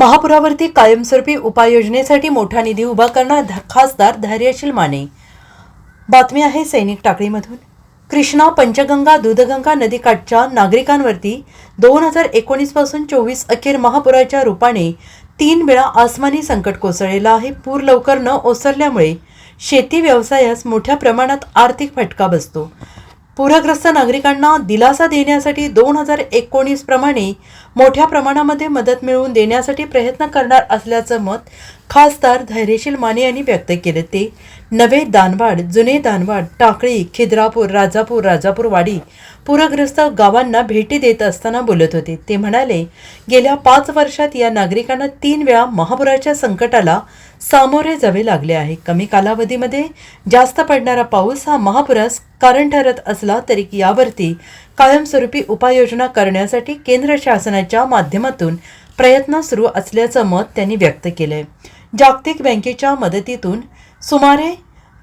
महापुरावरती कायमस्वरूपी उपाययोजनेसाठी मोठा निधी उभा करणार खासदार धैर्यशील माने. बातमी आहे सैनिक टाकळीमधून. कृष्णा पंचगंगा दूधगंगा नदीकाठच्या नागरिकांवरती दोन हजार एकोणीसपासून चोवीस अखेर महापुराच्या रूपाने तीन वेळा आसमानी संकट कोसळलेलं आहे. पूर लवकर न ओसरल्यामुळे शेती व्यवसायास मोठ्या प्रमाणात आर्थिक फटका बसतो. पूरग्रस्त नागरिकांना दिलासा देण्यासाठी दोन हजार एकोणीस प्रमाणे मोठ्या प्रमाणामध्ये मदत मिळवून देण्यासाठी प्रयत्न करणार असल्याचं मत खासदार धैर्यशील माने यांनी व्यक्त केले. ते नवे दानवाड जुने दानवाड टाकळी खिद्रापूर राजापूर राजापूरवाडी पूरग्रस्त गावांना भेटी देत असताना बोलत होते. ते म्हणाले गेल्या पाच वर्षात या नागरिकांना तीन वेळा महापुराच्या संकटाला सामोरे जावे लागले आहे. कमी कालावधीमध्ये जास्त पडणारा पाऊस हा महापुरास कारण ठरत असला तरी यावरती कायमस्वरूपी उपाययोजना करण्यासाठी केंद्र शासनाच्या माध्यमातून प्रयत्न सुरू असल्याचं मत त्यांनी व्यक्त केलंय. जागतिक बँकेच्या मदतीतून सुमारे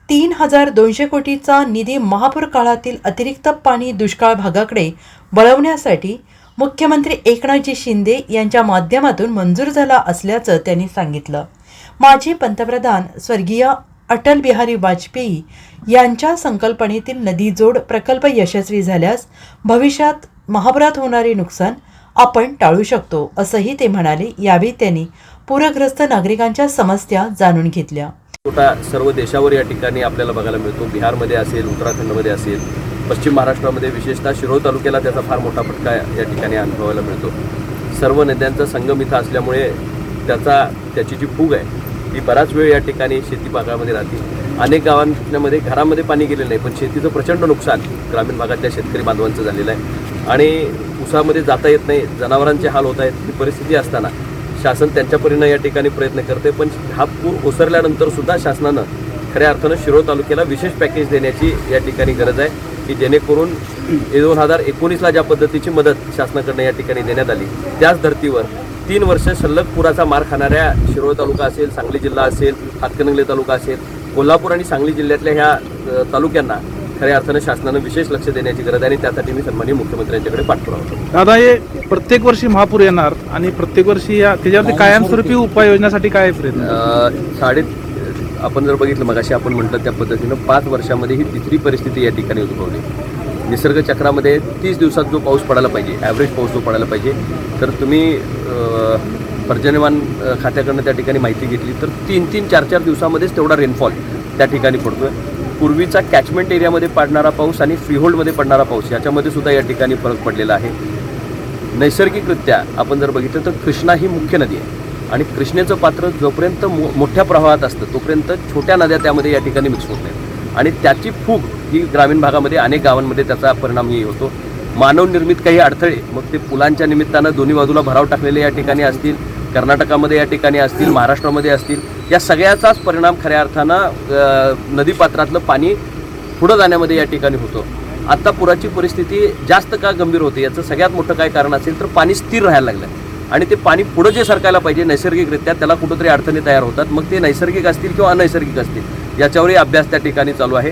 तीन हजार दोनशे कोटीचा निधी महापूर काळातील अतिरिक्त पाणी दुष्काळ भागाकडे वळवण्यासाठी मुख्यमंत्री एकनाथजी शिंदे यांच्या माध्यमातून मंजूर झाला असल्याचं त्यांनी सांगितलं. माजी पंतप्रधान स्वर्गीय अटल बिहारी वाजपेयी यांच्या संकल्पनेतील नदीजोड प्रकल्प यशस्वी झाल्यास भविष्यात महापुरात होणारे नुकसान आपण टाळू शकतो असंही ते म्हणाले. यावेळी त्यांनी पूरग्रस्त नागरिकांच्या समस्या जाणून घेतल्या. छोटा सर्व देशावर या ठिकाणी आपल्याला बघायला मिळतो. बिहारमध्ये असेल उत्तराखंडमध्ये असेल पश्चिम महाराष्ट्रामध्ये विशेषतः शिरोळ तालुक्याला त्याचा फार मोठा फटका या ठिकाणी अनुभवायला मिळतो. सर्व नद्यांचा संगम इथं असल्यामुळे त्याचा त्याची जी फूग आहे ती बराच वेळ या ठिकाणी शेती भागामध्ये राहते. अनेक गावांमध्ये घरामध्ये पाणी गेलेलं नाही पण शेतीचं प्रचंड नुकसान ग्रामीण भागातल्या शेतकरी बांधवांचं झालेलं आहे. आणि उसामध्ये जाता येत नाही जनावरांचे हाल होत आहेत ही परिस्थिती असताना शासन त्यांच्या परीनं या ठिकाणी प्रयत्न करते पण हा पूर ओसरल्यानंतर सुद्धा शासनानं खऱ्या अर्थानं शिरोळ तालुक्याला विशेष पॅकेज देण्याची या ठिकाणी गरज आहे की जेणेकरून दोन हजार एकोणीसला ज्या पद्धतीची मदत शासनाकडनं या ठिकाणी देण्यात आली त्याच धर्तीवर तीन वर्ष सलग पुराचा मार खाणाऱ्या शिरोळ तालुका असेल सांगली जिल्हा असेल हातकणंगले तालुका असेल कोल्हापूर आणि सांगली जिल्ह्यातल्या ह्या तालुक्यांना खऱ्या अर्थानं शासनानं विशेष लक्ष देण्याची गरज आहे आणि त्यासाठी मी सन्माननीय मुख्यमंत्र्यांच्याकडे पाठपुरावा करतो. दादा हे प्रत्येक वर्षी महापूर येणार आणि प्रत्येक वर्षी या त्याच्यावरती कायमस्वरूपी उपाययोजनासाठी काय प्रयत्न साडे आपण जर बघितलं मगाशी आपण म्हटलं त्या पद्धतीनं पाच वर्षामध्ये ही तिसरी परिस्थिती या ठिकाणी उद्भवली. निसर्ग चक्रामध्ये तीस दिवसात जो पाऊस पडायला पाहिजे ॲव्हरेज पाऊस जो पडायला पाहिजे तर तुम्ही अ, पर्जन्यमान खात्याकडनं त्या ठिकाणी माहिती घेतली तर तीन तीन चार चार दिवसामध्येच तेवढा रेनफॉल त्या ठिकाणी पडतो आहे पूर्वीचा कॅचमेंट एरियामध्ये पडणारा पाऊस आणि फ्रीहोल्डमध्ये पडणारा पाऊस याच्यामध्ये सुद्धा या ठिकाणी फरक पडलेला आहे. नैसर्गिकरित्या आपण जर बघितलं तर कृष्णा ही मुख्य नदी आहे. आणि कृष्णेचं पात्र जोपर्यंत मो मोठ्या प्रवाहात असतं तोपर्यंत छोट्या नद्या त्यामध्ये या ठिकाणी मिक्स होत नाहीत. आणि त्याची फूग ही ग्रामीण भागामध्ये अनेक गावांमध्ये त्याचा परिणामही होतो. मानवनिर्मित काही अडथळे मग ते पुलांच्या निमित्तानं दोन्ही बाजूला भराव टाकलेले या ठिकाणी असतील कर्नाटकामध्ये या ठिकाणी असतील महाराष्ट्रामध्ये असतील या सगळ्याचाच परिणाम खऱ्या अर्थानं नदीपात्रातलं पाणी पुढं जाण्यामध्ये या ठिकाणी होतो. आत्ता पुराची परिस्थिती जास्त का गंभीर होते याचं सगळ्यात मोठं काय कारण असेल तर पाणी स्थिर राहायला लागलं आणि ते पाणी पुढं जे सरकायला पाहिजे नैसर्गिकरित्या त्याला कुठंतरी अडचणी तयार होतात मग ते नैसर्गिक असतील किंवा अनैसर्गिक असतील याच्यावरही अभ्यास त्या ठिकाणी चालू आहे.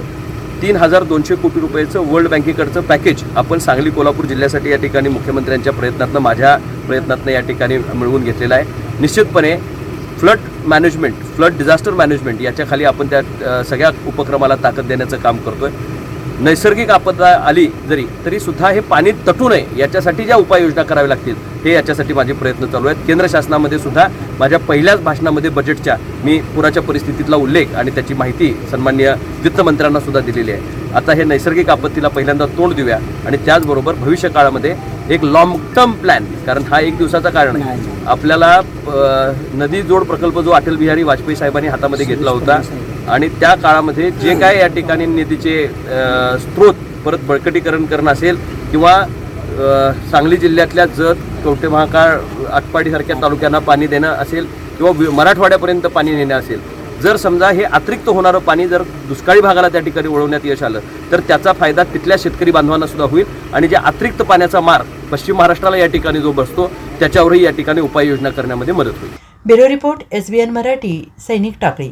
तीन हजार दोनशे कोटी रुपयाचं वर्ल्ड बँकेकडचं पॅकेज आपण सांगली कोल्हापूर जिल्ह्यासाठी या ठिकाणी मुख्यमंत्र्यांच्या प्रयत्नातनं माझ्या प्रयत्नातनं या ठिकाणी मिळवून घेतलेलं आहे. निश्चितपणे flood management flood disaster management याच्या खाली आपण त्या सगळ्या उपक्रमाला ताकद देण्याचं काम करतोय. नैसर्गिक आपदा आली जरी तरी सुद्धा हे पाणी तटू नये याच्यासाठी ज्या उपाययोजना कराव्या लागतील हे याच्यासाठी माझे प्रयत्न चालू आहेत. केंद्र शासनामध्ये सुद्धा माझ्या पहिल्याच भाषणामध्ये बजेटच्या मी पुराच्या परिस्थितीतला उल्लेख आणि त्याची माहिती सन्माननीय वित्तमंत्र्यांना सुद्धा दिलेली आहे. आता हे नैसर्गिक आपत्तीला पहिल्यांदा तोंड देऊया आणि त्याचबरोबर भविष्य काळामध्ये एक लॉंग टर्म प्लॅन कारण हा एक दिवसाचा कारण आहे. आपल्याला नदी जोड प्रकल्प जो अटल बिहारी वाजपेयी साहेबांनी हातामध्ये घेतला होता आणि त्या काळामध्ये जे काय या ठिकाणी निधीचे स्रोत परत बळकटीकरण करणं असेल किंवा सांगली जिल्ह्यातल्या जत कवठे महाकाळ आटपाडीसारख्या तालुक्यांना पाणी देणं असेल किंवा मराठवाड्यापर्यंत पाणी नेणं असेल. जर समजा हे अतिरिक्त होणारं पाणी जर दुष्काळी भागाला त्या ठिकाणी वळवण्यात यश आलं तर त्याचा फायदा तिथल्या शेतकरी बांधवांना सुद्धा होईल आणि जे अतिरिक्त पाण्याचा मार पश्चिम महाराष्ट्राला या ठिकाणी जो बसतो त्याच्यावरही या ठिकाणी उपाययोजना करण्यामध्ये मदत होईल. Bureau report S B N Marathi Sainik Takali.